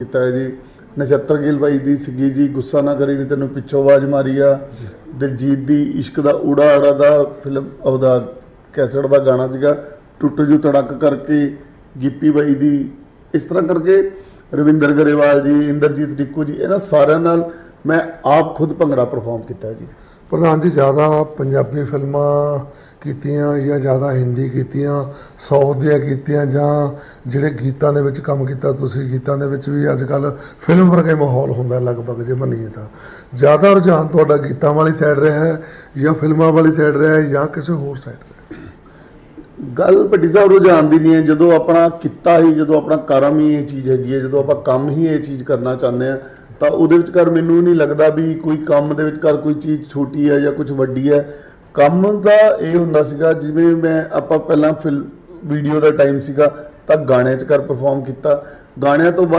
ਕੀਤਾ ਹੈ ਜੀ। ਨਛੱਤਰ ਗਿੱਲ ਬਾਈ ਦੀ ਸੀਗੀ ਜੀ ਗੁੱਸਾ ਨਾ ਕਰੀ ਨੀ ਤੈਨੂੰ ਪਿੱਛੋਂ ਆਵਾਜ਼ ਮਾਰੀ ਆ। ਦਿਲਜੀਤ ਦੀ ਇਸ਼ਕ ਦਾ ਊੜਾ ਆੜਾ ਦਾ ਫਿਲਮ ਉਹਦਾ ਕੈਸਟ ਦਾ ਗਾਣਾ ਸੀਗਾ ਟੁੱਟ ਜੂ ਤੜਕ ਕਰਕੇ ਗਿੱਪੀ ਬਾਈ ਦੀ। ਇਸ ਤਰ੍ਹਾਂ ਕਰਕੇ ਰਵਿੰਦਰ ਗਰੇਵਾਲ ਜੀ ਇੰਦਰਜੀਤ ਟਿੱਕੂ ਜੀ ਇਹਨਾਂ ਸਾਰਿਆਂ ਨਾਲ ਮੈਂ ਆਪ ਖੁਦ ਭੰਗੜਾ ਪਰਫਾਰਮ ਕੀਤਾ ਜੀ। ਪ੍ਰਧਾਨ ਜੀ ਜ਼ਿਆਦਾ ਪੰਜਾਬੀ ਫਿਲਮਾਂ ਕੀਤੀਆਂ ਜਾਂ ਜ਼ਿਆਦਾ ਹਿੰਦੀ ਕੀਤੀਆਂ, ਸਾਊਥ ਦੀਆਂ ਕੀਤੀਆਂ ਜਾਂ ਜਿਹੜੇ ਗੀਤਾਂ ਦੇ ਵਿੱਚ ਕੰਮ ਕੀਤਾ, ਤੁਸੀਂ ਗੀਤਾਂ ਦੇ ਵਿੱਚ ਵੀ ਅੱਜ ਕੱਲ ਫਿਲਮ ਵਰਗਾ ਮਾਹੌਲ ਹੁੰਦਾ ਲਗਭਗ ਜੇ ਮੰਨੀਏ ਤਾਂ। ਜ਼ਿਆਦਾ ਰੁਝਾਨ ਤੁਹਾਡਾ ਗੀਤਾਂ ਵਾਲੀ ਸਾਈਡ ਰਿਹਾ ਹੈ ਜਾਂ ਫਿਲਮਾਂ ਵਾਲੀ ਸਾਈਡ ਰਿਹਾ ਹੈ ਜਾਂ ਕਿਸੇ ਹੋਰ ਸਾਈਡ ਗੱਲ ਭੱਟੀ ਸਾਹਿਬ ਰੁਝਾਨ ਦੀ ਨਹੀਂ ਹੈ। ਜਦੋਂ ਆਪਣਾ ਕਿੱਤਾ ਹੀ, ਜਦੋਂ ਆਪਣਾ ਕਰਮ ਹੀ ਇਹ ਚੀਜ਼ ਹੈਗੀ ਹੈ, ਜਦੋਂ ਆਪਾਂ ਕੰਮ ਹੀ ਇਹ ਚੀਜ਼ ਕਰਨਾ ਚਾਹੁੰਦੇ ਆ ਤਾਂ ਉਹਦੇ ਵਿੱਚ ਕਰ ਮੈਨੂੰ ਨਹੀਂ ਲੱਗਦਾ ਵੀ ਕੋਈ ਕੰਮ ਦੇ ਵਿੱਚ ਕਰ ਕੋਈ ਚੀਜ਼ ਛੋਟੀ ਹੈ ਜਾਂ ਕੁਝ ਵੱਡੀ ਹੈ। ਕੰਮ ਦਾ ਇਹ ਹੁੰਦਾ ਸੀਗਾ, ਜਿਵੇਂ ਮੈਂ ਆਪਾਂ ਪਹਿਲਾਂ ਫਿਲ ਵੀਡੀਓ ਦਾ ਟਾਈਮ ਸੀਗਾ, ਤਾਂ ਗਾਣਿਆਂ 'ਚ ਕਰ ਪਰਫਾਰਮ ਕੀਤਾ। ਗਾਣਿਆਂ ਤੋਂ ਬਾਅਦ